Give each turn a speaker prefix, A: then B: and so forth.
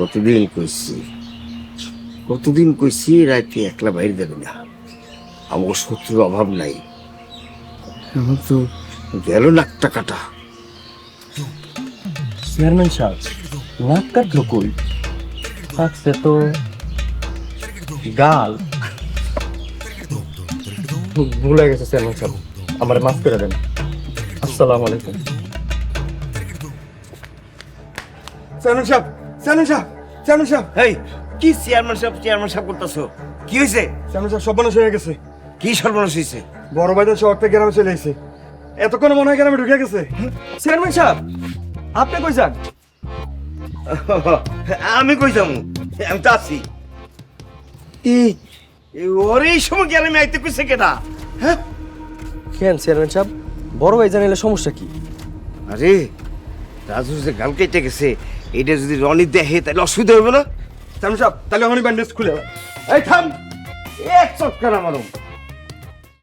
A: কতদিন কইছি? কতদিন কইছি রাতে একলা বাইরে যাবে না। আমার শত্রুর অভাব নাই। এখন তো গেল লাখ টাকাটা।
B: চেয়ারম্যান সাহেব নাক কাটলো কই? থাকছে তো গাল। ভুলে গেছে চেয়ারম্যান সাহেব আমার মাফ করে দেন। আসসালামু আলাইকুম।
C: চেয়ারম্যান সাহেব চেয়ারম্যান সাহেব চেয়ারম্যান সাহেব
A: এই কি চেয়ারম্যান সাহেব চেয়ারম্যান সাহেব করতেছো? কি হয়েছে
C: চেয়ারম্যান সাহেব সর্বনাশ হয়ে গেছে।
A: কি সর্বনাশ হয়েছে
C: বড় ভাইদের শহর থেকে গ্রামে চলে এসেছে এতক্ষণ মনে হয় গ্রামে ঢুকে গেছে।
B: চেয়ারম্যান সাহেব আপনি কই যান?
A: আমি কই যাব? আমি তো আছি। ওর এই সময় গেলে আমি আইতে কইছে কেটা হ্যাঁ?
B: কেন চেয়ারম্যান সাহেব? বড় ভাই জানিলে সমস্যা কি?
A: আরে রাজু যে গাল কেটে গেছে এটা যদি রনি দেখে, তাহলে অসুবিধা হবে না
C: তাহলে এখনই ব্যান্ডেজ খুলে।
A: এই থাম, এক চটকার আমারও